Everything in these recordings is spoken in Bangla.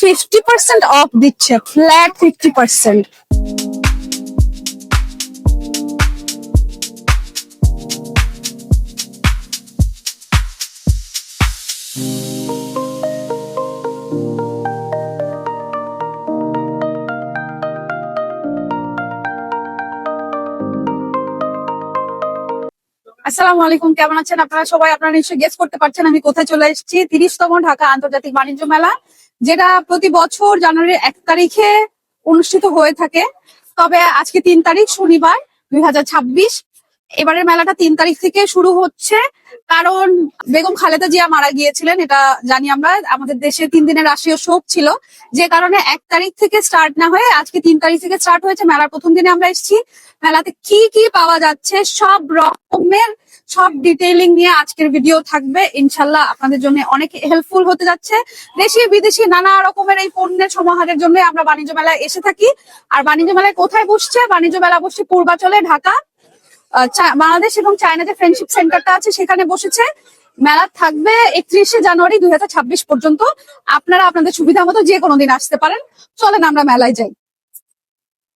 ফিফটি পার্সেন্ট অফ দিচ্ছে ফ্ল্যাট ফিফটি পার্সেন্ট আসসালামু আলাইকুম, কেমন আছেন আপনারা সবাই? আপনারা নিশ্চয়ই গেস করতে পারছেন আমি কোথায় চলে এসেছি। তিরিশতম ঢাকা আন্তর্জাতিক বাণিজ্য মেলা। যেটা প্রতি বছর জানুয়ারির এক তারিখে অনুষ্ঠিত হয়ে থাকে। তবে আজকে তিন তারিখ, শনিবার দুই হাজার ছাব্বিশ। এবারের মেলাটা তিন তারিখ থেকে শুরু হচ্ছে। কারণ বেগম খালেদা জিয়া মারা গিয়েছিলেন, এটা জানি আমরা। আমাদের দেশে তিন দিনের রাষ্ট্রীয় শোক ছিল। যে কারণে এক তারিখ থেকে স্টার্ট না হয়ে আজকে তিন তারিখ থেকে স্টার্ট হয়েছে। মেলার প্রথম দিনে আমরা এসেছি। মেলাতে কি কি পাওয়া যাচ্ছে, সব রকমের সব ডিটেইলিং নিয়ে আজকের ভিডিও থাকবে। ইনশাল্লাহ আপনাদের জন্য অনেক হেল্পফুল হতে যাচ্ছে। দেশি বিদেশি নানা রকমের এই পণ্যের সমাহারের জন্য আমরা বাণিজ্য মেলায় এসে থাকি। আর বাণিজ্য মেলায় কোথায় বসছে? বাণিজ্য মেলা বসছে পূর্বাচলে ঢাকা। বাংলাদেশ এবং চায়না যে ফ্রেন্ডশিপ সেন্টারটা আছে, সেখানে বসেছে। মেলা থাকবে একত্রিশে জানুয়ারি দুই হাজার ছাব্বিশ পর্যন্ত। আপনারা আপনাদের সুবিধা মতো যে কোনো দিন আসতে পারেন। চলেন আমরা মেলায় যাই।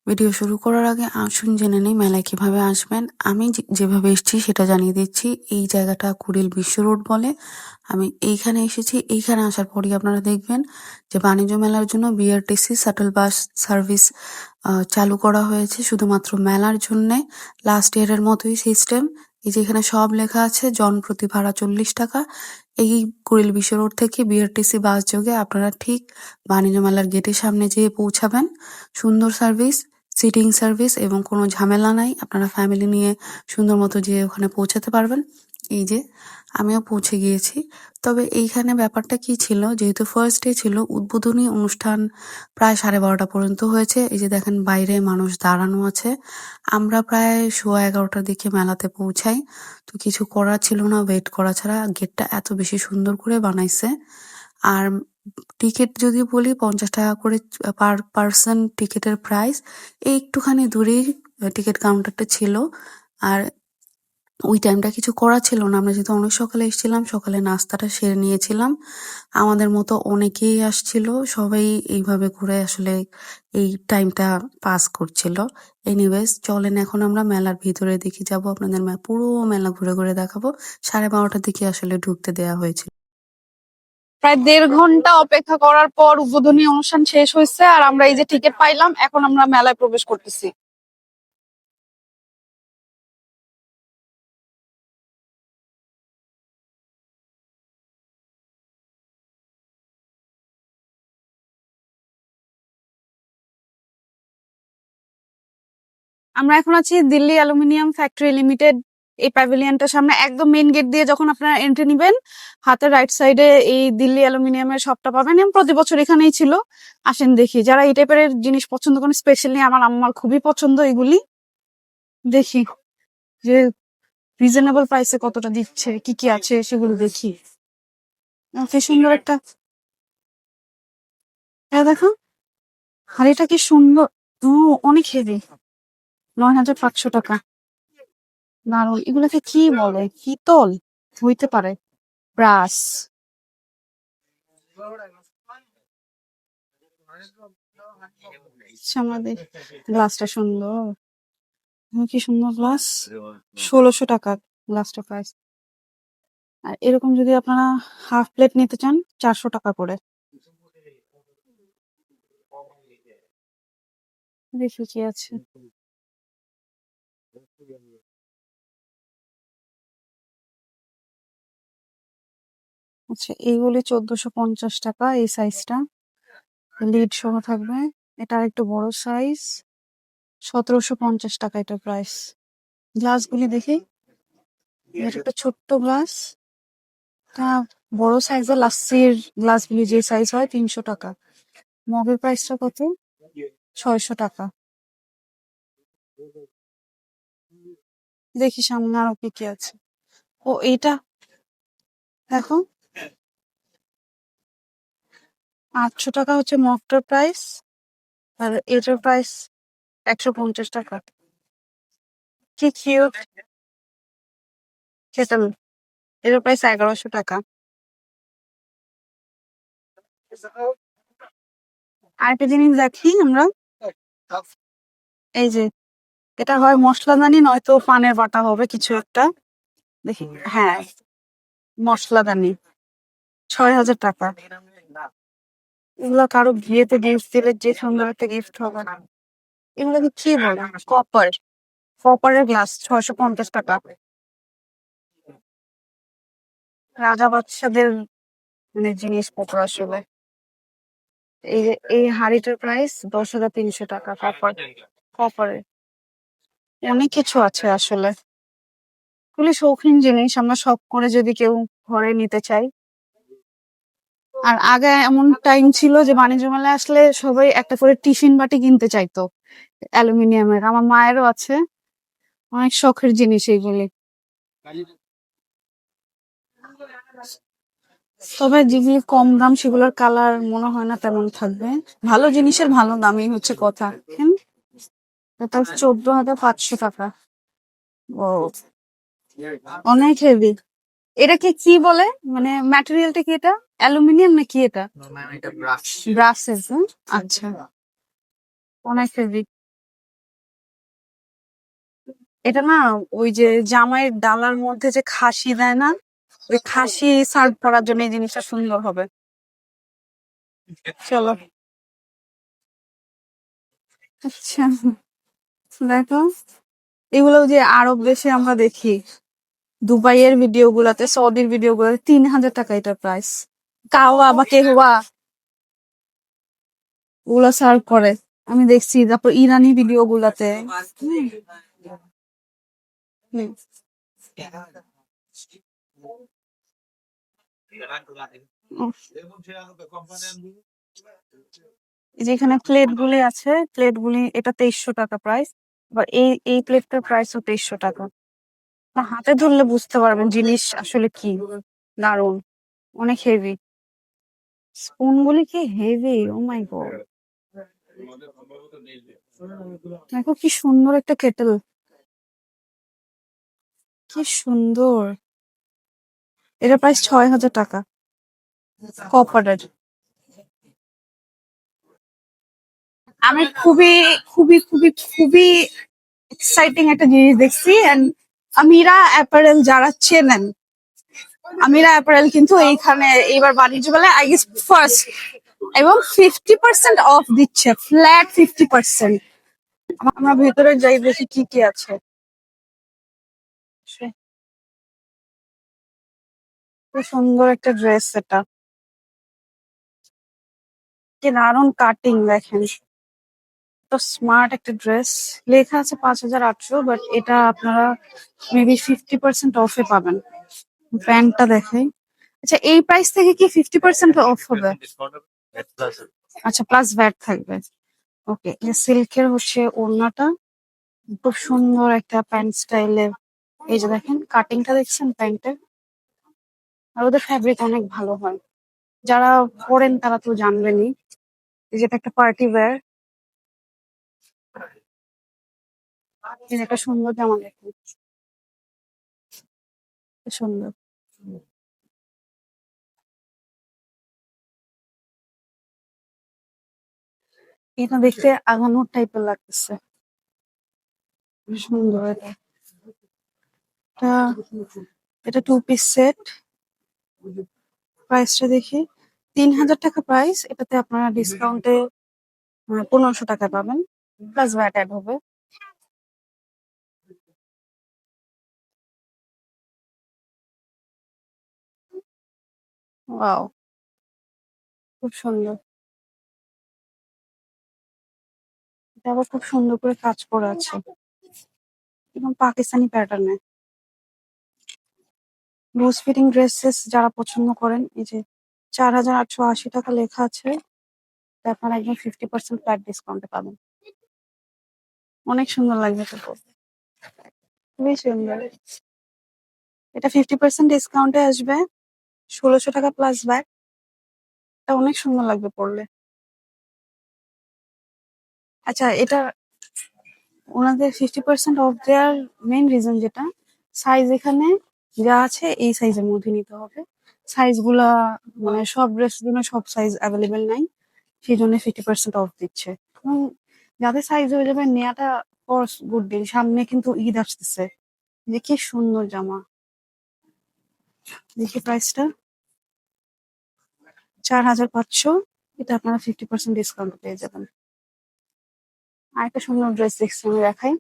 ভিডিও শুরু করার আগে আসুন জেনে নেই মেলায় কীভাবে আসবেন। আমি যেভাবে এসেছি সেটা জানিয়ে দিচ্ছি। এই জায়গাটা কুড়িল বিশ্ব রোড বলে। আমি এইখানে এসেছি। এইখানে আসার পরই আপনারা দেখবেন যে বাণিজ্য মেলার জন্য বিআরটিসি শাটল বাস সার্ভিস চালু করা হয়েছে। শুধুমাত্র মেলার জন্য লাস্ট ইয়ারের মতোই সিস্টেম এই যে এখানে সব লেখা আছে, জন প্রতি ভাড়া চল্লিশ টাকা। এই কুড়িল বিশ্ব রোড থেকে বিআরটিসি বাস যোগে আপনারা ঠিক বাণিজ্য মেলার গেটের সামনে যেয়ে পৌঁছাবেন। সুন্দর সার্ভিস সিটিং সার্ভিস এবং কোনো ঝামেলা নাই। আপনারা ফ্যামিলি নিয়ে সুন্দর মতো যেয়ে ওখানে পৌঁছাতে পারবেন। এই যে, আমিও পৌঁছে গিয়েছি। তবে এইখানে ব্যাপারটা কি ছিল? যেহেতু ফার্স্ট ডে ছিল, উদ্বোধনী অনুষ্ঠান প্রায় সাড়ে বারোটা পর্যন্ত হয়েছে। এই যে দেখেন, বাইরে মানুষ দাঁড়ানো আছে। আমরা প্রায় সোয়া এগারোটার দিকে মেলাতে পৌঁছাই। তো কিছু করার ছিল না ওয়েট করা ছাড়া। গেটটা এত বেশি সুন্দর করে বানাইছে। আর টিকিট যদি বলি পঞ্চাশ টাকা করে পার পার্সন টিকিটের প্রাইস এই একটুখানি দূরেই টিকিট কাউন্টারটা ছিল। আর ওই টাইমটা কিছু করা ছিল না। আমরা যেহেতু অনেক সকালে এসেছিলাম, সকালে নাস্তাটা সেরে নিয়েছিলাম। আমাদের মতো অনেকেই আসছিল। সবাই এইভাবে ঘুরে আসলে এই টাইমটা পাস করছিল। এনিওয়েজ চলেন এখন আমরা মেলার ভিতরে দেখি, যাব আপনাদের পুরো মেলা ঘুরে ঘুরে দেখাবো। সাড়ে বারোটার দিকে আসলে ঢুকতে দেওয়া হয়েছিল। প্রায় দেড় ঘণ্টা অপেক্ষা করার পর উদ্বোধনী অনুষ্ঠান শেষ হয়েছে আর আমরা এই যে টিকিট পাইলাম, এখন আমরা মেলায় প্রবেশ করতেছি। আমরা এখন আছি দিল্লি অ্যালুমিনিয়াম ফ্যাক্টরি লিমিটেড এই প্যাভিলিয়নটার সামনে একদম মেইন গেট দিয়ে যখন আপনারা এন্ট্রি নিবেন, হাতের রাইট সাইডে এই দিল্লি অ্যালুমিনিয়ামের শপটা পাবেন এবং প্রতি বছর এখানেই ছিল। আসেন দেখি, যারা এই টাইপের জিনিস পছন্দ করেন স্পেশালি আমার আমার খুবই পছন্দ এগুলি। দেখি যে রিজনেবল প্রাইসে কতটা দিচ্ছে, কি কি আছে সেগুলো দেখি। কি সুন্দর একটা হ্যাঁ দেখো। এটা কি সুন্দর? অনেক হেভি নয় হাজার পাঁচশো টাকা। দারুণ এগুলোকে কি বলে? পিতল? হইতে পারে। ব্রাস আমাদের গ্লাসটা সুন্দর। কি সুন্দর গ্লাস? ষোলোশো টাকা গ্লাসটা প্রাইস আর এরকম যদি আপনারা হাফ প্লেট নিতে চান, চারশো টাকা করে। দেখি কি আছে। আচ্ছা এইগুলি চোদ্দশো পঞ্চাশ টাকা এই সাইজটা লিড সহ থাকবে। এটা একটু বড় সাইজ সতেরোশো পঞ্চাশ টাকা এটা প্রাইস গ্লাসগুলি দেখি। এটা একটা ছোট্ট গ্লাস এটা বড় সাইজের লাস্সির গ্লাসগুলি যে সাইজ হয়, তিনশো টাকা। মগের প্রাইসটা কত? ছয়শো টাকা। দেখি সামনে আরও কি কি আছে। ও, এইটা। দেখো। আটশো টাকা হচ্ছে মগটার প্রাইস আর এটার প্রাইস একশো পঞ্চাশ টাকা। কি কিউট কেটল এটার প্রাইস এগারোশো টাকা। আরেকটা জিনিস দেখি আমরা। এই যে, এটা হয় মশলাদানি নয়তো পানের বাটা হবে কিছু একটা। দেখি হ্যাঁ মশলাদানি ছয় হাজার টাকা। এগুলো কারও বিয়েতে গিফট দিলে যে সুন্দর একটা গিফট হবে এগুলো কি বলে? কপার কপারের গ্লাস ছয়শো পঞ্চাশ টাকা। রাজা বাচ্চাদের মানে জিনিসপত্র আসলে। এই এই হাড়িটার প্রাইস দশ হাজার তিনশো টাকা কপার কপারে অনেক কিছু আছে আসলে। খুবই শৌখিন জিনিস। আমরা শখ করে যদি কেউ ঘরে নিতে চাই আর আগে এমন টাইম ছিল যে বাণিজ্য মেলায় আসলে সবাই একটা করে টিফিন বাটি কিনতে চাইতো। অ্যালুমিনিয়ামের, আমার মায়েরও আছে। অনেক শখের জিনিস এইগুলি। তবে যেগুলি কম দাম সেগুলোর কালার মনে হয় না তেমন থাকবে। ভালো জিনিসের ভালো দামই হচ্ছে কথা। চোদ্দ হাজার পাঁচশো টাকা। অনেক হেভি এটা কি বলে? মানে ম্যাটেরিয়ালটা কি এটা? অ্যালুমিনিয়াম না কি এটা? ব্রাসেস আচ্ছা। অনেক এটা না ওই যে জামাইয়ের ডালার মধ্যে যে খাসি দেয় না ওই খাসি সার্ভ করার জন্য এই জিনিসটা সুন্দর হবে। চলো। আচ্ছা। দেখো। এগুলো যে আরব দেশে আমরা দেখি। দুবাইয়ের ভিডিও গুলাতে সৌদির ভিডিও গুলাতে তিন হাজার টাকা এটার প্রাইস কাওয়া বা কেহুয়া ওগুলো সার্ভ করে। আমি দেখছি তারপর ইরানি ভিডিও গুলাতে হুম, হুম। এই যে এখানে প্লেট গুলি আছে প্লেট গুলি এটা তেইশশো টাকা প্রাইস আবার এই এই প্লেটটার প্রাইসও তেইশশো টাকা। না, হাতে ধরলে বুঝতে পারবেন জিনিস আসলে কি। দারুণ অনেক হেভি স্পুন গুলি কি হেভি ও মাই গড দেখো কি সুন্দর একটা কেটেল কি সুন্দর। এটা প্রাইস ছয় হাজার টাকা। কপারের আমি খুবই খুবই খুবই খুবই এক্সাইটিং একটা জিনিস দেখছি এন্ড আমিরা অ্যাপারেল যারা চেনেন, আমিরা অ্যাপারেল কিন্তু এইখানে এইবার বাণিজ্য মেলায় আই গেস ফার্স্ট এবং ফিফটি পার্সেন্ট অফ দিচ্ছে ফ্ল্যাট ফিফটি পার্সেন্ট আমরা ভেতরে যাই, দেখি কি কি আছে। সুন্দর একটা ড্রেস এটা। কি দারুণ কাটিং দেখেন। স্মার্ট একটা ড্রেস লেখা আছে পাঁচ হাজার আটশো বাট এটা আপনারা মেবি ফিফটি পার্সেন্ট অফে পাবেন। প্যান্টটা দেখাই। আচ্ছা এই প্রাইস থেকে কি ফিফটি পার্সেন্ট অফ হবে? আচ্ছা প্লাস ভ্যাট থাকবে। ওকে সিল্কের হচ্ছে ওড়নাটা। খুব সুন্দর একটা প্যান্ট স্টাইলের এই যে দেখেন কাটিংটা দেখছেন প্যান্টের আর ওদের ফ্যাব্রিক অনেক ভালো হয়। যারা পরেন তারা তো জানবেনই। এই যেটা একটা পার্টি ওয়্যার এই যে একটা সুন্দর জামা দেখেন সুন্দর। এটা দেখতে আগানোর টাইপের লাগতেছে। সুন্দর এটা। এটা এটা টু পিস সেট প্রাইসটা দেখি। তিন হাজার টাকা প্রাইস এটাতে আপনারা ডিসকাউন্টে পনেরোশো টাকা পাবেন। প্লাস ভ্যাট অ্যাড হবে। ওয়াও, খুব সুন্দর। এটা আবার খুব সুন্দর করে কাজ করা আছে। এবং পাকিস্তানি প্যাটার্নে লুজ ফিটিং ড্রেসেস যারা পছন্দ করেন, এই যে চার হাজার আটশো আশি টাকা লেখা আছে, তা আপনারা একদম ফিফটি পার্সেন্ট ফ্ল্যাট ডিসকাউন্টে পাবেন। অনেক সুন্দর লাগবে এটা পরতে। খুবই সুন্দর। এটা ফিফটি পার্সেন্ট ডিসকাউন্টে আসবে। ষোলোশো টাকা প্লাস ব্যাগ এটা অনেক সুন্দর লাগবে পরলে। আচ্ছা এটা ওনাদের fifty percent off their main reason যেটা সাইজ এখানে যা আছে এই সাইজের মধ্যে নিতে হবে। সাইজগুলা মানে সব ড্রেস জন্য সব সাইজ অ্যাভেলেবেল নাই সেই জন্য ফিফটি পার্সেন্ট অফ দিচ্ছে। এবং যাদের সাইজ হয়ে যাবে কোর্স গুড ডিল সামনে কিন্তু ঈদ আসতেছে। যে সুন্দর জামা। দেখি প্রাইসটা চার হাজার পাঁচশো, এটা আপনারা ফিফটি পার্সেন্ট ডিসকাউন্ট পেয়ে যাবেন। আর একটা সুন্দর ড্রেস দেখছি, আমি দেখাই।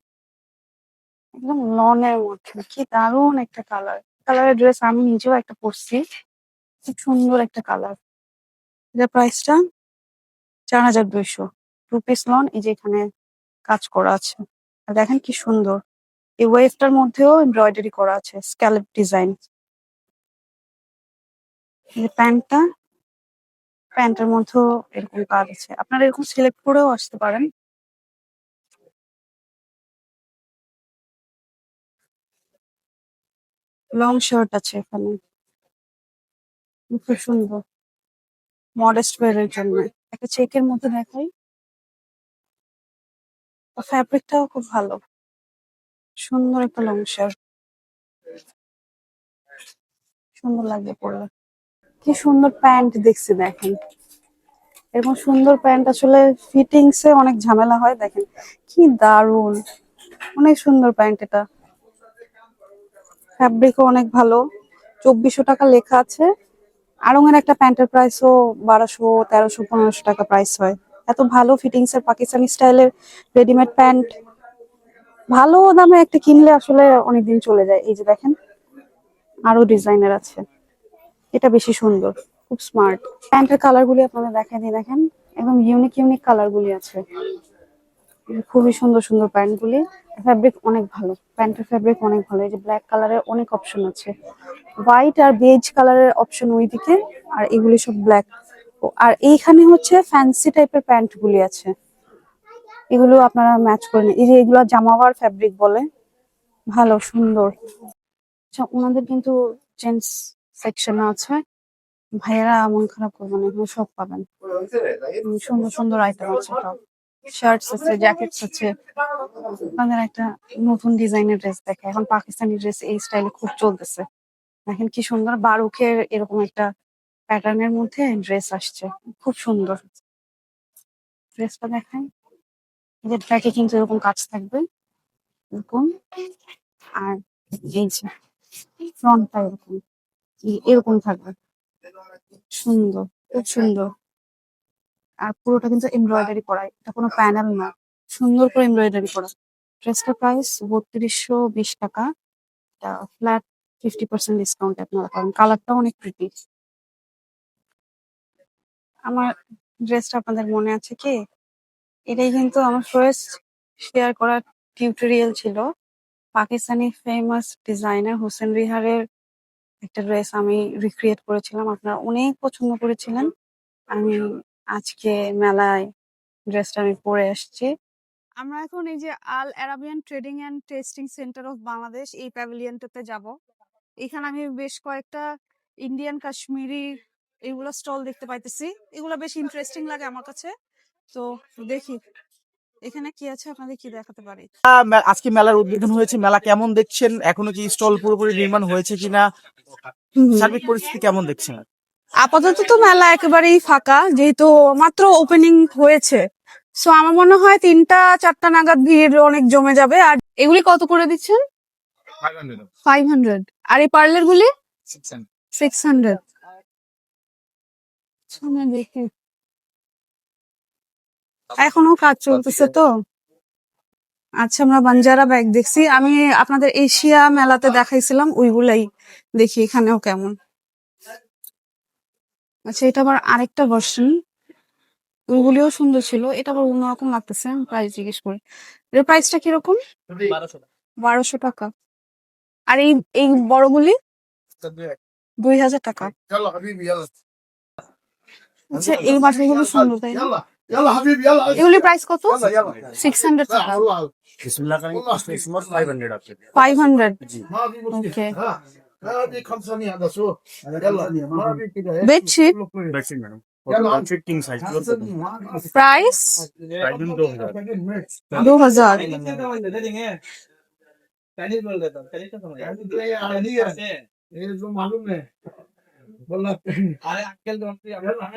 একদম লনের মধ্যে, কি দারুণ একটা কালার কালারের ড্রেস আমি নিজেও একটা পরছি, খুব সুন্দর একটা কালার এটা প্রাইসটা চার হাজার দুইশো। টু পিস লন এই যে এখানে কাজ করা আছে। আর দেখেন কি সুন্দর। এই ওয়েভটার মধ্যেও এমব্রয়ডারি করা আছে স্ক্যালপ ডিজাইন যে প্যান্টটা, প্যান্টের মধ্যেও এরকম কাজ আছে। আপনারা এরকম সিলেক্ট করেও আসতে পারেন। লং শার্ট আছে এখানে। খুব সুন্দর। মডেস্ট ওয়ারের জন্য। একটা চেকের মধ্যে দেখাই। ফ্যাব্রিকটাও খুব ভালো। সুন্দর একটা লং শার্ট সুন্দর লাগবে পরলে। কি সুন্দর প্যান্ট দেখছি, দেখেন। এরকম সুন্দর প্যান্ট, আসলে ফিটিংস এ অনেক ঝামেলা হয়, দেখেন। কি দারুণ অনেক সুন্দর প্যান্ট এটা। ফ্যাব্রিকও অনেক ভালো। চব্বিশশো টাকা লেখা আছে। আড়ঙের একটা প্যান্টের প্রাইসও বারোশো, তেরোশো, পনেরোশো টাকা প্রাইস হয়। এত ভালো ফিটিংস এর পাকিস্তানি স্টাইলের রেডিমেড প্যান্ট। ভালো দামে একটা কিনলে আসলে অনেকদিন চলে যায়। এই যে দেখেন, আরও ডিজাইনের আছে। এটা বেশি সুন্দর, খুব স্মার্ট প্যান্টের কালার গুলি আপনাদের দেখাই দিই, দেখেন। একদম ইউনিক ইউনিক কালার গুলি আছে। খুবই সুন্দর সুন্দর প্যান্ট গুলি ফ্যাব্রিক অনেক ভালো প্যান্টের ফ্যাব্রিক অনেক ভালো। এই যে ব্ল্যাক কালারের অনেক অপশন আছে। হোয়াইট আর বেজ কালারের অপশন ওইদিকে, আর এগুলি সব ব্ল্যাক আর এইখানে হচ্ছে ফ্যান্সি টাইপের প্যান্ট গুলি আছে। এগুলো আপনারা ম্যাচ করে নিন। এই যে এগুলো জামাওয়ার ফ্যাব্রিক বলে। ভালো, সুন্দর। আচ্ছা ওনাদের কিন্তু জেন্টস সেকশন আছে, ভাইয়েরা মন খারাপ করবেন এখানে সব পাবেন। সুন্দর সুন্দর আইটেম আছে শার্টস আছে জ্যাকেটস আছে। আপনাদের একটা নতুন ডিজাইনের ড্রেস দেখে, এখন পাকিস্তানি ড্রেস এই স্টাইলে খুব চলতেছে। দেখেন কি সুন্দর, বারুকের এরকম একটা প্যাটার্নের মধ্যে ড্রেস আসছে, খুব সুন্দর। ড্রেসটা দেখাই। যে ট্র্যাকে কিন্তু এরকম কাজ থাকবে, এরকম। আর এই যে ফ্রন্টটা এরকম। এরকম থাকবে। সুন্দর, খুব সুন্দর। আর পুরোটা কিন্তু এমব্রয়ডারি করা, এটা কোনো প্যানেল না। সুন্দর করে এমব্রয়ডারি করা। ড্রেসটার প্রাইস বত্রিশশো বিশ টাকা। এটা ফ্ল্যাট ফিফটি পার্সেন্ট ডিসকাউন্ট আপনারা পাবেন। কালারটাও অনেক প্রিটি আমার ড্রেসটা আপনাদের মনে আছে কি? এটাই কিন্তু আমার ফার্স্ট শেয়ার করা টিউটোরিয়াল ছিল। পাকিস্তানি ফেমাস ডিজাইনার হোসেন রিহারের একটা ড্রেস আমি রিক্রিয়েট করেছিলাম। আপনারা অনেক পছন্দ করেছিলেন। আমি আজকে মেলায় ড্রেসটা আমি পরে আসছি। আমরা এখন এই যে al Arabian trading and testing centre of Bangladesh এই প্যাভিলিয়নটাতে যাব। এখানে আমি বেশ কয়েকটা ইন্ডিয়ান কাশ্মীরি এগুলো স্টল দেখতে পাইতেছি। এগুলো বেশ ইন্টারেস্টিং লাগে আমার কাছে। তো দেখি। এখানে কি আছে? আপনাদের কি দেখাতে পারি? আজকে মেলার উদ্বোধন হয়েছে। মেলা কেমন দেখছেন? এখনও কি স্টল পুরোপুরি নির্মাণ হয়েছে কিনা? সার্বিক পরিস্থিতি কেমন দেখছেন? আপাতত তো মেলা একেবারেই ফাঁকা যেহেতু মাত্র ওপেনিং হয়েছে। সো আমার মনে হয় তিনটা চারটা নাগাদ ভিড় অনেক জমে যাবে। আর এগুলি কত করে দিচ্ছেন? ফাইভ হান্ড্রেড আর এই পার্লার গুলি? সিক্স হান্ড্রেড দেখি এখনও কাজ চলতেছে তো। আচ্ছা আমরা বাঞ্জারা ব্যাগ দেখছি। আমি আপনাদের এশিয়া মেলাতে দেখাইছিলাম ওইগুলাই দেখি এখানেও কেমন। আচ্ছা এটা আবার আরেকটা ভার্সন ওইগুলিও সুন্দর ছিল। এটা আবার অন্যরকম লাগতেছে প্রাইস জিজ্ঞেস করি। এর প্রাইসটা কীরকম? বারোশো টাকা। আর এই এই বড়গুলি? দুই হাজার টাকা। আচ্ছা এই বাসনগুলো সুন্দর তাই না? এগুলি প্রাইস কত সিক্স হান্ড্রেড টাকা five hundred okay bedsheet price দু হাজার मालूम है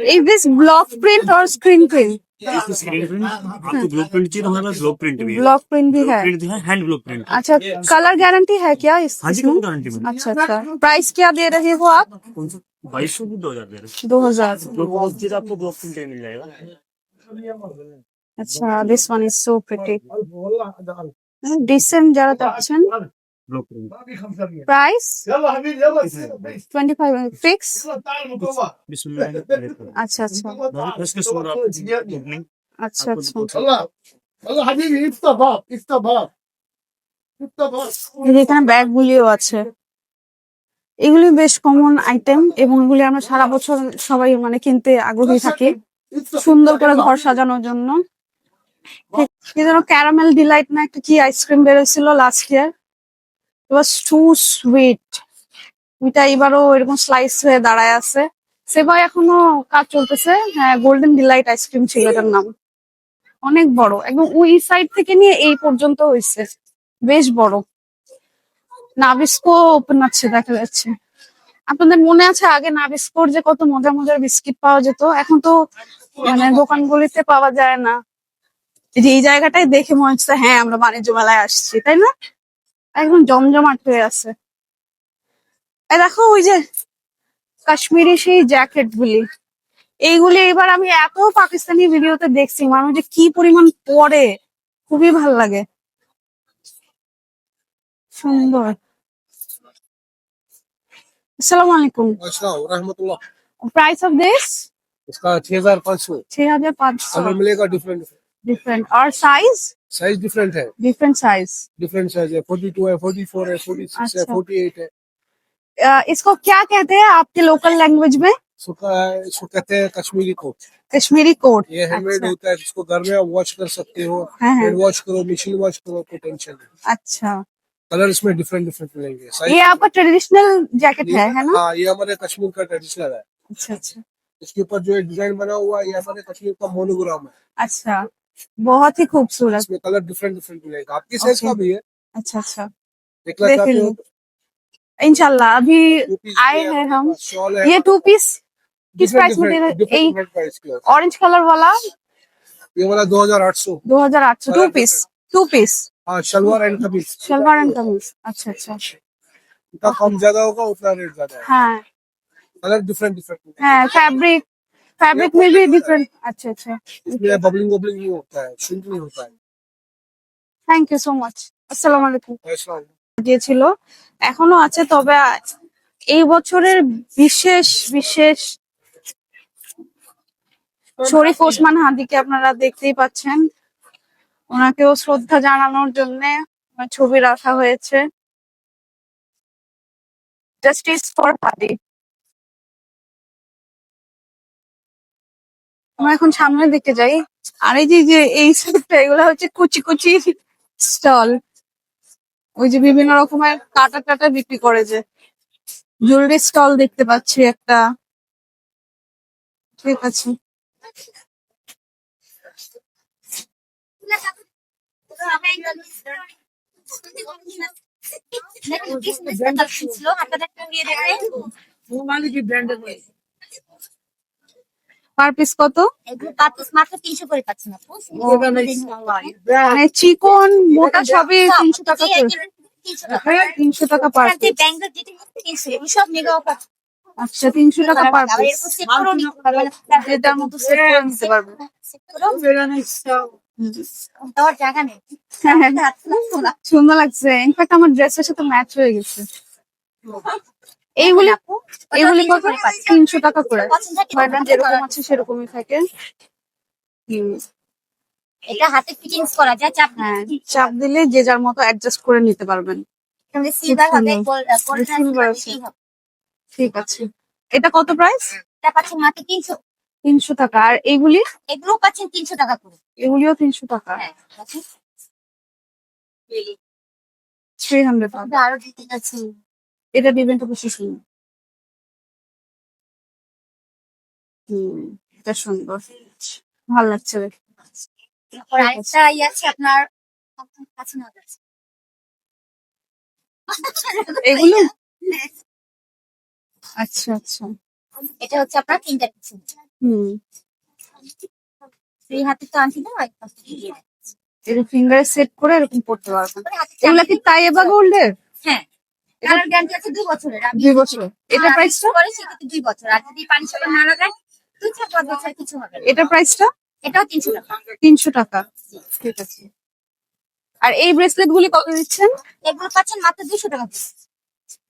Is this block print or screen print? Screen print आपको ग्लोब प्रिंट चाहिए तो हमारे पास ग्लोब प्रिंट भी है ब्लॉक प्रिंट भी है प्रिंट है हैंड ग्लोब प्रिंट अच्छा कलर गारंटी है क्या इस हाँ जी इसमें? कोई गारंटी में अच्छा अच्छा प्राइस क्या दे रहे हो आप कौन सा बाईस सौ की दो हजार दे रहे दो हजार ग्लोब प्रिंट चाहिए तो आपको ग्लोब प्रिंट मिल जाएगा আচ্ছা this one is so pretty decent যারা চাচ্ছেন globe print price twenty five fix আচ্ছা আচ্ছা এখানে ব্যাগ গুলিও আছে এগুলি বেশ কমন আইটেম এবং এগুলি আমরা সারা বছর সবাই মানে কিনতে আগ্রহী থাকি। সুন্দর করে ঘর সাজানোর জন্য। ক্যারামেল ডিলাইট না একটা কি ice cream বেরোছিল last year was too sweet ওইটা এবারও এরকম স্লাইস হয়ে দাঁড়ায় আছে। সেবাই এখনও কাজ চলতেছে। হ্যাঁ গোল্ডেন ডিলাইট আইসক্রিম ছিল এটার নাম। অনেক বড়। একদম ওই সাইড থেকে নিয়ে এই পর্যন্ত হয়েছে বেশ বড়। নাবিস্কো ওপেন আছে দেখা যাচ্ছে। আপনাদের মনে আছে আগে নাবিস্কোর যে কত মজার মজার বিস্কিট পাওয়া যেত? এখন তো মানে দোকানগুলিতে পাওয়া যায় না। এই জায়গাটাই দেখে মনে হচ্ছে হ্যাঁ আমরা বাণিজ্য মেলায় আসছি, তাই না? একদম জমজমাট হয়ে আছে। দেখো ওই যে কাশ্মীরি সেই জ্যাকেট গুলি। এইগুলি এবার আমি এত পাকিস্তানি ভিডিওতে দেখছি মানুষ যে কি পরিমাণ পরে খুবই ভালো লাগে। সুন্দর। আসসালামু আলাইকুম। রাহমাতুল্লাহ। প্রাইস অফ দিস इसका 6500 6500 डिफरेंट और साइज़ साइज़ डिफरेंट है डिफरेंट साइज़ डिफरेंट साइज़ है फोर्टी टू है फोर्टी फोर है फोर्टी सिक्स है। फोर्टी एट है इसको क्या कहते हैं आपके लोकल लैंग्वेज में इसको कहते हैं कश्मीरी कोट कश्मीरी कोट ये हैंडमेड अच्छा होता है जिसको घर में आप वॉश कर सकते हाँ। हैंड वॉश करो मशीन वॉश करो कोई टेंशन नहीं अच्छा कलर इसमें डिफरेंट डिफरेंट मिलेंगे ये आपका ट्रेडिशनल जैकेट है है ना हाँ ये हमारे कश्मीर का ट्रेडिशनल है अच्छा अच्छा इसके ऊपर जो डिज़ाइन बना हुआ है ये हमारे कश्मीर का मोनोग्राम है अच्छा बहुत ही खूबसूरत। इसमें कलर डिफरेंट डिफरेंट मिलेगा। आपकी साइज़ का भी है? अच्छा अच्छा। देख लूँ। हो इंशाल्लाह अभी आए है हम। ये टू पीस। किस प्राइस में दे रहे हैं? ऑरेंज कलर वाला? ये वाला दो हज़ार आठ सौ। दो हज़ार आठ सौ। टू पीस टू पीस हाँ शलवार एंड कमीज। शलवार एंड कमीज। अच्छा अच्छा। जितना कम ज़्यादा होगा उतना रेट ज़्यादा है हाँ। कलर डिफरेंट डिफरेंट हाँ फैब्रिक फैब्रिक में भी डिफरेंट अच्छा अच्छा इसमें बबलिंग वबलिंग नहीं होता है श्रिंक नहीं होता है থ্যাংক ইউ সো মাচ আসসালামু আলাইকুম ऐसा দিয়েছিল এখনো আছে তবে এই বছরের বিশেষ বিশেষ শরীফ ওসমান হাদিকে আপনারা দেখতেই পাচ্ছেন ওনাকেও শ্রদ্ধা জানানোর জন্য ছবি রাখা হয়েছে জাস্টিস ফর হাদি আমরা এখন সামনের দিকে যাই। আর এই যে যে এই সাইডটা এগুলো হচ্ছে কুচি কুচি স্টল। ওই যে বিভিন্ন রকমের কাটা টাটা বিক্রি করে যে। জুয়েলারি স্টল দেখতে পাচ্ছি একটা। ঠিক আছে। পার পিস কত তিনশো করে মানে চিকন মোটা সবই তিনশো টাকা তিনশো টাকা পার আচ্ছা তিনশো টাকা পার পিস যেটার মতো সেট করে নিতে পারবে হ্যাঁ, হ্যাঁ। সুন্দর লাগছে ইনফ্যাক্ট আমার ড্রেসের সাথে ম্যাচ হয়ে গেছে এইগুলি এগুলি ওটাও কত? 300 করে পাচ্ছেন। তিনশো টাকা করে। হয় বাটন? যেরকম আছে সেরকমই থাকে। এটা হাতে ফিটিংস করা যায় চাপ হ্যাঁ চাপ দিলে যে যার মতো অ্যাডজাস্ট করে নিতে পারবেন। সিলভার হবে আছে। ঠিক আছে। এটা কত প্রাইস এটা পাচ্ছেন মাত্র তিনশো। তিনশো টাকা। আর এইগুলি এগুলো পাচ্ছেন তিনশো টাকা করে। এগুলিও তিনশো টাকা। হ্যাঁ থ্রি হান্ড্রেড টাকা তবে আরও দিতে যাচ্ছি। এটা দিবেন তো বেশি সুন্দর। হুম এটা সুন্দর। ভালো লাগছে আরেকটা আছে আপনার কাছে না? এগুলো? আচ্ছা আচ্ছা। এটা হচ্ছে আপনার তিনটা পিছু হুম। এই হাতে তো আনছি না। এটা ফিঙ্গারে সেট করে এরকম করতে পারবেন। এগুলা কি তাই এবার গোল্ডের হ্যাঁ। কালার গ্যারান্টি আছে দুই বছরের আমি দুই বছর। এটা আর প্রাইসটা করে সেক্ষেত্রে দুই বছর আর যদি পানি সাবান না লাগায় দুই চার পাঁচ বছর কিছু হবে না। এটা প্রাইসটা এটাও তিনশো টাকা। তিনশো টাকা। ঠিক আছে। আর এই ব্রেসলেট গুলি কত দিচ্ছেন? এগুলো পাচ্ছেন মাত্র দুশো টাকা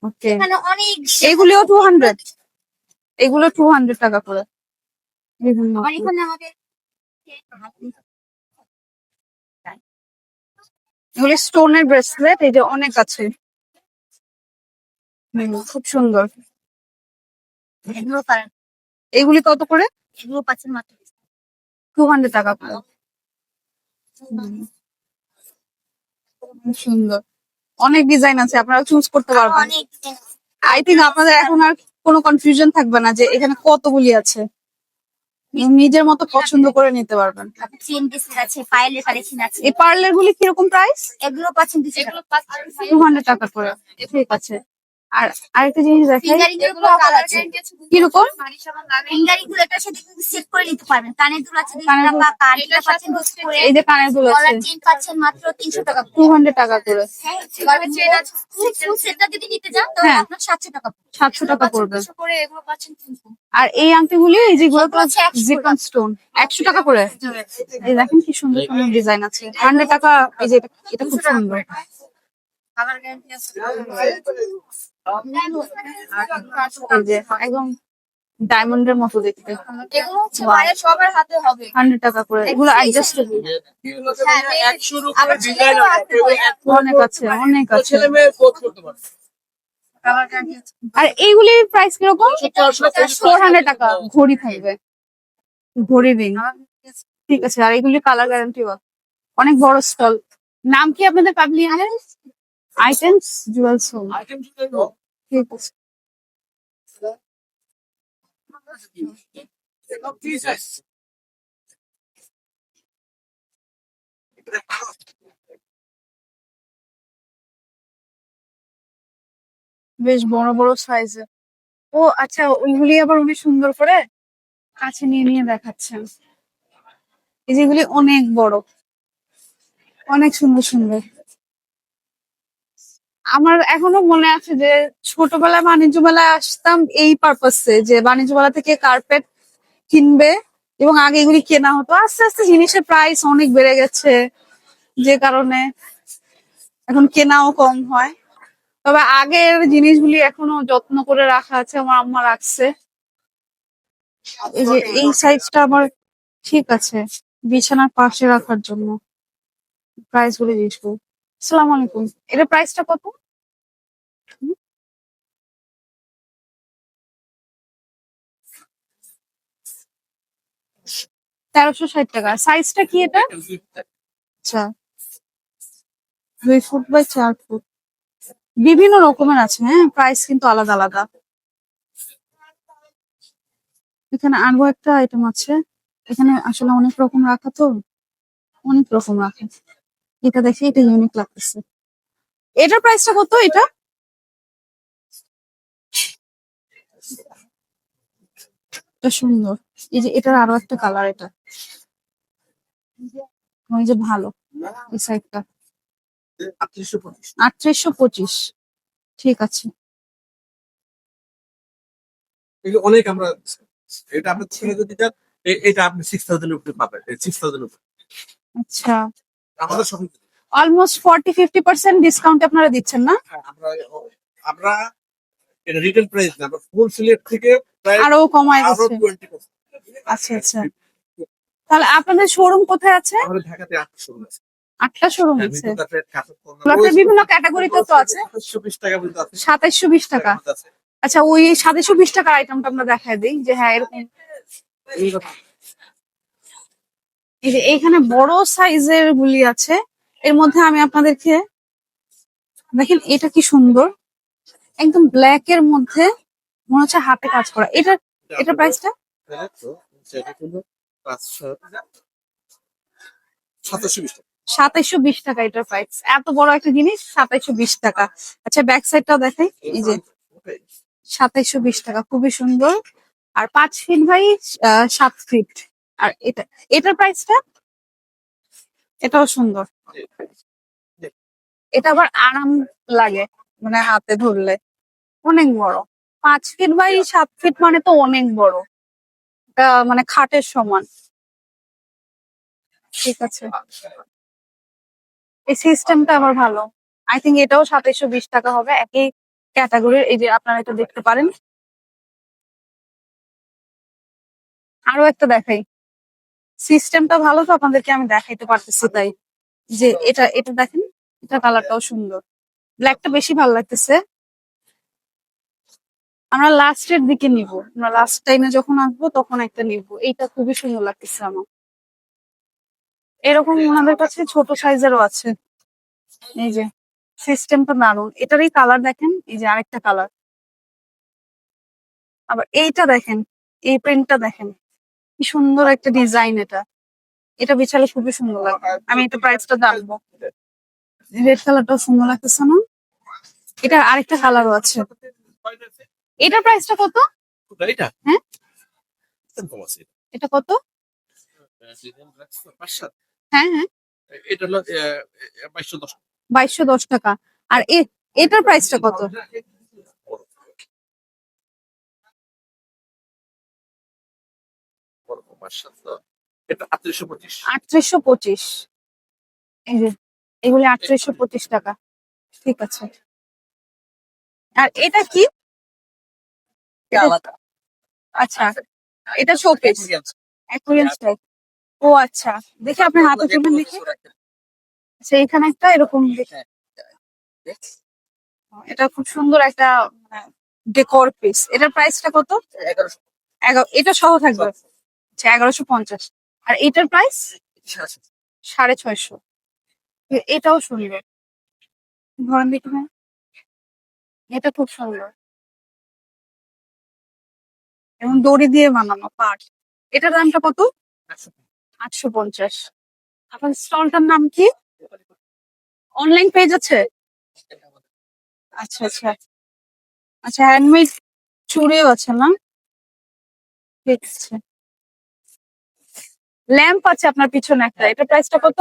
ওকে। এখানে অনেক এইগুলিও টু হান্ড্রেড এগুলো টু হান্ড্রেড টাকা করে। আমার এখানে আমাদের এগুলি স্টোনের ব্রেসলেট এই যে অনেক আছে। খুব সুন্দর। এগুলো পারেন। এইগুলি কত করে? এগুলো পাচ্ছেন মাত্র টু হান্ড্রেড টাকা করে। সুন্দর। অনেক ডিজাইন আছে আপনারা চুজ করতে পারবেন। আই থিঙ্ক আপনাদের এখন আর কোনো কনফিউশন থাকবে না যে এখানে কতগুলি আছে। নিজের মতো পছন্দ করে নিতে পারবেন। চেন আছে পায়েলের কালেকশন আছে এই পার্লার গুলি কীরকম প্রাইস এগুলো পাচ্ছেন টু হান্ড্রেড টাকা করে। ঠিক আছে আর আরেকটা জিনিস দেখাই কীরকম? সাথে সেট করে নিতে পারবেন। দুল আছে এই যে কানের দুল আছে। পাচ্ছেন মাত্র তিনশো টাকা টু হান্ড্রেড টাকা করে। গলার চেন আছে ফুল সেটটা যদি নিতে যান তাহলে হ্যাঁ। আপনার সাতশো টাকা সাতশো টাকা পড়বে। আর এই আংটিগুলি এই যেগুলো তো এগুলো হচ্ছে 100 স্টোন একশো টাকা করে। এই দেখেন কি সুন্দর সুন্দর ডিজাইন আছে। হান্ড্রেড টাকা এই যে এটা খুব সুন্দর। কালার গ্যারান্টি আছে। এই যে একদম ডায়মন্ডের মতো দেখতে। সবার হাতে হবে। হান্ড্রেড টাকা করে। এগুলো অ্যাডজাস্টেবল হবে। অনেক আছে অনেক আছে। আর এইগুলির প্রাইস কীরকম? ফোর হান্ড্রেড টাকা। ঘড়ি থাকবে। ঘড়ি রিং ঠিক আছে আর এগুলি কালার গ্যারান্টি অনেক বড় স্টল নাম কি আপনাদের পাবলি আইটেমস জুয়েলস হোম ঠিক আছে বেশ বড় বড় সাইজের ও আচ্ছা ওইগুলি আবার উনি সুন্দর করে কাছে নিয়ে নিয়ে দেখাচ্ছেন। এই যেগুলি অনেক বড়। অনেক সুন্দর সুন্দর। আমার এখনও মনে আছে যে ছোটবেলায় বাণিজ্য মেলায় আসতাম এই পারপাসে যে বাণিজ্য মেলা থেকে কার্পেট কিনবে এবং আগে এগুলি কেনা হতো। আস্তে আস্তে জিনিসের প্রাইস অনেক বেড়ে গেছে যে কারণে এখন কেনাও কম হয়। তবে আগের জিনিসগুলি এখনও যত্ন করে রাখা আছে, আমার আম্মা রাখছে। এই যে এই সাইজটা আমার ঠিক আছে, বিছানার পাশে রাখার জন্য। প্রাইসগুলো জিজ্ঞেস করব সালাম আলাইকুম এটা প্রাইসটা কত? তেরোশো ষাট টাকা। সাইজটা কি এটা? আচ্ছা। দুই ফুট বাই চার ফুট। বিভিন্ন রকমের আছে হ্যাঁ? প্রাইস কিন্তু আলাদা আলাদা। এখানে আরও একটা আইটেম আছে। এখানে আসলে অনেক রকম রাখা তো। অনেক রকম রাখা। এটা দেখে এটা ইউনিক লাগতেছে। এটার প্রাইসটা কত এটা? সুন্দর। এই যে এটার আরও একটা কালার এটা। ওই যে ভালো এই সাইডটা আটত্রিশশো পঁচিশ। ঠিক আছে। অনেক আমরা এটা আপনার ছেলে যদি এ- এটা আপনি সিক্স থাউজেন্ড উপরে পাবেন। সিক্স থাউজেন্ড উপরে। আচ্ছা। আমাদের সব almost forty fifty percent discount আপনারা দিচ্ছেন না? আমরা আমরা এটা রিটেল প্রাইস না আমরা ফুল সিলেক্ট থেকে আরও কমায় আরও টোয়েন্টি আচ্ছা আচ্ছা। তাহলে আপনাদের শোরুম কোথায় আছে? আমাদের ঢাকাতে আটশো আছে। আটটা শোরুম হ্যাঁ, আছে। প্লটের বিভিন্ন ক্যাটাগরিতে তো আছে। সাতশো বিশ টাকা পর্যন্ত আছে। সাতাইশশো বিশ টাকা। আছে। আচ্ছা ওই সাতাইশশো বিশ টাকার আইটেমটা আমরা দেখাই দিই যে হ্যাঁ এরকম। এই যে এইখানে বড় সাইজের গুলি আছে। এর মধ্যে আমি আপনাদেরকে দেখেন এটা কি সুন্দর। একদম ব্ল্যাক এর মধ্যে মনে হচ্ছে হাতে কাজ করা। এটা এটা প্রাইসটা হলো পাঁচশো সাতাশশো বিশ টাকা। এটার প্রাইস এত বড় একটা জিনিস সাতাইশশো বিশ টাকা। আচ্ছা ব্যাক সাইডটাও দেখাই। এই যে সাতাইশশো বিশ টাকা খুবই সুন্দর। আর পাঁচ ফিট বাই সাত ফিট আর এটা এটার প্রাইসটা এটাও সুন্দর। এটা আবার আরাম লাগে মানে হাতে ধরলে। অনেক বড়। পাঁচ ফিট বাই সাত ফিট মানে তো অনেক বড়। এটা মানে খাটের সমান। ঠিক আছে। এই সিস্টেমটা আবার ভালো। আই থিঙ্ক এটাও সাতাইশো বিশ টাকা হবে। একই ক্যাটাগরির এই যে আপনারা এটা দেখতে পারেন। আরও একটা দেখাই। সিস্টেমটা ভালো তো আপনাদেরকে আমি দেখাইতে পারতেছি তাই। যে এটা এটা দেখেন, এটা কালারটাও সুন্দর। ব্ল্যাকটা বেশি ভালো লাগতেছে। আমরা লাস্টের দিকে নিব। আমরা লাস্ট টাইমে যখন আসব, তখন একটা নিব। এইটা খুবই সুন্দর লাগতেছে আমার। এরকম ওনাদের কাছে ছোট সাইজেরও আছে। এই যে সিস্টেমটা দারুণ এটারই কালার দেখেন, এই যে আরেকটা কালার আবার এইটা দেখেন, এই প্রিন্টটা দেখেন। কি সুন্দর একটা ডিজাইন এটা। এটা বিছালে খুবই সুন্দর লাগে। আমি এটা প্রাইসটা জানব। রেড কালারটাও সুন্দর লাগতেছে না? এটা আরেকটা কালারও আছে। এটার প্রাইসটা কত? এটা হ্যাঁ? এটা। কত? হ্যাঁ হ্যাঁ। এটা হলো বাইশশো দশ বাইশশো দশ টাকা। আর এটার প্রাইসটা কত? আটত্রিশশো পঁচিশ। এগুলি আটত্রিশশো পঁচিশ টাকা। ঠিক আছে। আর এটা কি? এটা- আচ্ছা এটা শোপিস অ্যাকুরিয়ান্স টাইপ ও আচ্ছা দেখে আপনি হাতে তুলবেন দেখি? আচ্ছা এখানে একটা এরকম দেখে। এটা খুব সুন্দর একটা ডেকোর পিস এটার প্রাইসটা কত? এগারো এটা সহ থাকবে। আচ্ছা এগারোশো পঞ্চাশ। আর এটার প্রাইস সাড়ে ছয়শো। এটাও সুন্দর। ধরেন দেখি এটা খুব সুন্দর। এবং দড়ি দিয়ে বানানো পাট। এটার দামটা কত? আটশো পঞ্চাশ। আপনার স্টলটার নাম কি? অনলাইন পেজ আছে? আচ্ছা আচ্ছা। আচ্ছা হ্যান্ডমেড চুড়িও আছে না? ঠিক আছে। ল্যাম্প আছে আপনার পিছনে একটা। এটা প্রাইসটা কত?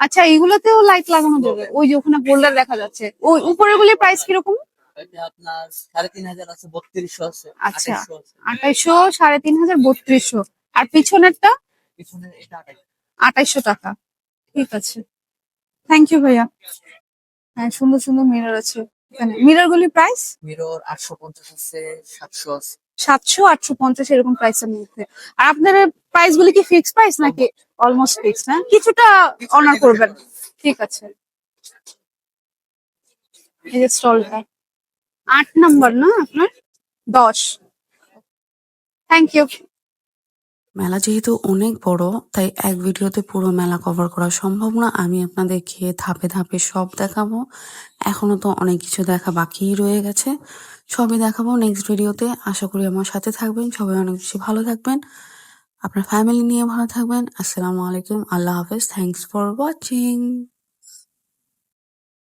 আচ্ছা এগুলোতেও লাইট লাগানো যাবে। ওই যে ওখানে বোল্ডার দেখা যাচ্ছে। ওই উপরের গুলির প্রাইস কীরকম? এটা আপনার সাড়ে তিন হাজার আছে বত্রিশশো আছে আচ্ছা। 2800 আঠাইশো সাড়ে তিন হাজার বত্রিশশো। আর পিছনেরটা? পিছনে এটা আঠাইশ। আঠাইশো টাকা। ঠিক আছে। থ্যাংক ইউ ভাইয়া। হ্যাঁ সুন্দর সুন্দর মিরর আছে। এখানে। মিরর গুলির প্রাইস মিরর আটশো পঞ্চাশ আছে সাতশো আছে। সাতশো আটশো পঞ্চাশ এরকম প্রাইসের মধ্যে। আর আপনার প্রাইস গুলি কি ফিক্স প্রাইস নাকি অলমোস্ট ফিক্স না কিছুটা অনার করবেন। ঠিক আছে। এই যে স্টলটা আট নম্বর না আপনার? দশ। থ্যাংক ইউ মেলা যেহেতু অনেক বড়, তাই এক ভিডিওতে পুরো মেলা কভার করা সম্ভব না। আমি আপনাদেরকে ধাপে ধাপে সব দেখাবো। এখনও তো অনেক কিছু দেখা বাকিই রয়ে গেছে। সবই দেখাবো নেক্সট ভিডিওতে। আশা করি আমার সাথে থাকবেন। সবাই অনেক বেশি ভালো থাকবেন। আপনার ফ্যামিলি নিয়ে ভালো থাকবেন। আসসালামু আলাইকুম। আল্লাহ হাফেজ। Thanks for watching